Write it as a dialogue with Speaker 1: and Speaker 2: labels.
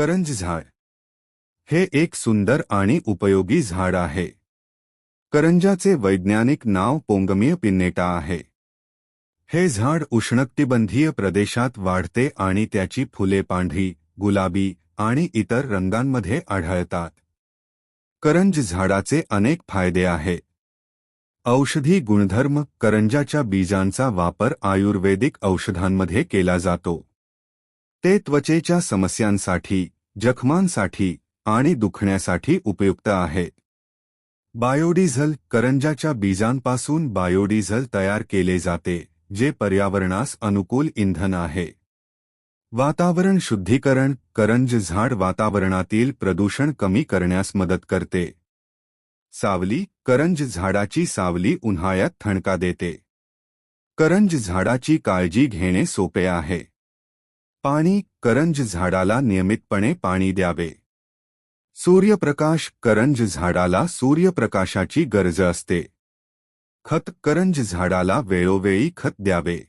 Speaker 1: करंज झाड. हे एक सुंदर आणि उपयोगी झाड आहे. करंजाचे वैज्ञानिक नाव पोंगमीय पिन्नेटा आहे. हे झाड उष्णकटिबंधीय प्रदेशात वाढते आणि त्याची फुले पांढरी गुलाबी आणि इतर रंगांमध्ये आढळतात. करंज झाडाचे अनेक फायदे आहेत औषधी गुणधर्म करंजाच्या बीजांचा वापर आयुर्वेदिक औषधांमध्ये केला जातो. ते त्वचेच्या समस्यांसाठी जखमांसाठी आणि दुखण्यासाठी उपयुक्त आहेत बायोडिझल करंजाच्या बीजांपासून बायोडिझल तयार केले जाते जे पर्यावरणास अनुकूल इंधन आहे. वातावरण शुद्धीकरण करंज झाड वातावरणातील प्रदूषण कमी करण्यास मदत करते. सावली करंज झाडाची सावली उन्हाळ्यात थणका देते. करंज झाडाची काळजी घेणे सोपे आहे. पाणी करंज झाडाला नियमितपणे पाणी द्यावे. सूर्यप्रकाश करंज झाडाला सूर्यप्रकाशाची गरज असते. खत करंज झाडाला वेळोवेळी खत द्यावे.